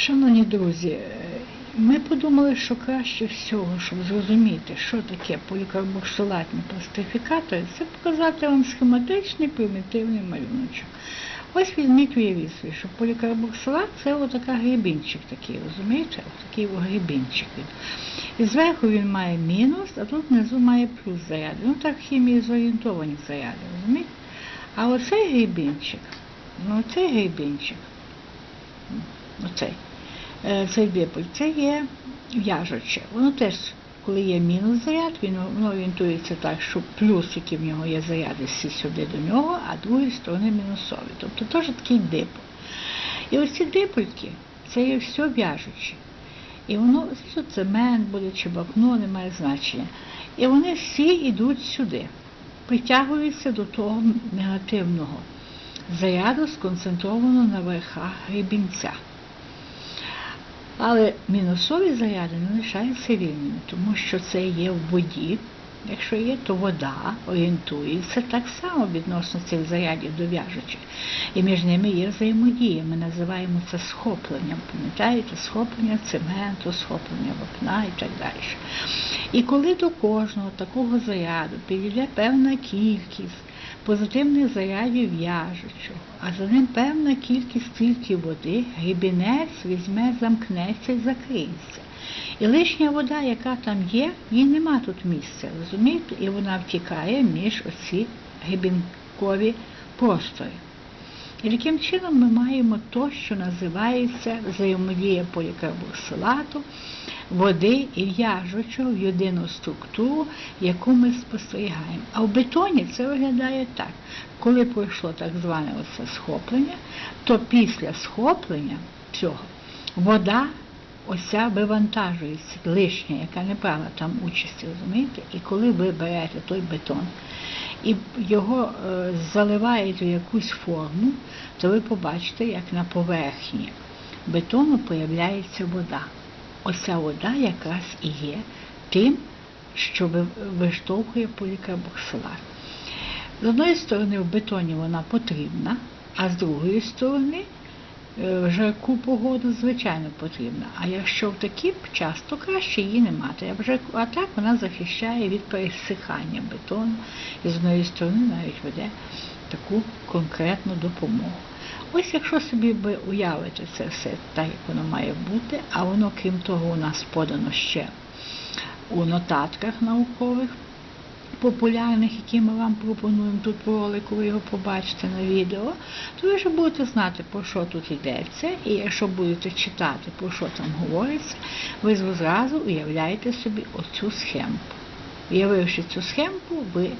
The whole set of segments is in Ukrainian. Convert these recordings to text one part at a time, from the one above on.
Шановні друзі, ми подумали, що краще всього, щоб зрозуміти, що таке полікарбоксилатні пластифікатори, це показати вам схематичний примітивний малюночок. Ось візьміть уявіть собі, що полікарбоксилат це отака грибінчик такий, розумієте? Отакий о грибінчик. І зверху він має мінус, а тут внизу має плюс заряд. Ну так в хімії зорієнтовані заряди, розумієте? А оцей грибінчик, ну цей грибінчик, оцей, цей диполь, це є в'яжуче. Воно теж, коли є мінус заряд, він воно орієнтується так, що плюсики в нього є заряди всі сюди до нього, а другої сторони мінусові. Тобто теж такий диполь. І оці дипольки, це є все в'яжуче. І воно, звісно, цемент буде чи вапно, не має значення. І вони всі йдуть сюди, притягуються до того негативного заряду, сконцентрованого на верхах гребінця. Але мінусові заряди не лишаються вільними, тому що це є в воді. Якщо є, то вода орієнтується так само відносно цих зарядів до в'яжучих. І між ними є взаємодія. Ми називаємо це схопленням. Пам'ятаєте, схоплення цементу, схоплення вапна і так далі. І коли до кожного такого заряду підійде певна кількість позитивних зарядів в'яжучого, а за ним певна кількість тільки води, грібінець візьме, замкнеться і закриється. І лишня вода, яка там є, їй нема тут місця, розумієте? І вона втікає між оці грібінкові простори. І таким чином ми маємо то, що називається взаємодія полікарбоксилату, води і в'яжучого в єдину структуру, яку ми спостерігаємо. А в бетоні це виглядає так. Коли пройшло так зване оце схоплення, то після схоплення цього вода оця вивантажується лишня, яка не брала там участі, розумієте? І коли ви берете той бетон і його е, заливаєте в якусь форму, то ви побачите, як на поверхні бетону появляється вода. Оця вода якраз і є тим, що ви- виштовхує полікарбоксилат. З одної сторони, в бетоні вона потрібна, а з другої сторони, е, в жарку погоду, звичайно, потрібна. А якщо в такий час, то краще її не мати. А так вона захищає від пересихання бетону і з одної сторони навіть веде таку конкретну допомогу. Ось якщо собі ви уявите це все так, як воно має бути, а воно, крім того, у нас подано ще у нотатках наукових, популярних, які ми вам пропонуємо тут в ролику, ви його побачите на відео, то ви вже будете знати, про що тут йдеться, і якщо будете читати, про що там говориться, ви зразу уявляєте собі оцю схемку. Уявивши цю схемку, ви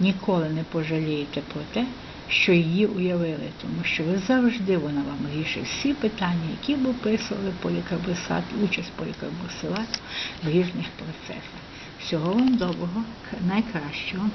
ніколи не пожалієте про те, що її уявили, тому що ви завжди вона вам рішить всі питання, які б описували полікарбосат, участь полікарбосилату в різних процесах. Всього вам доброго, найкращого.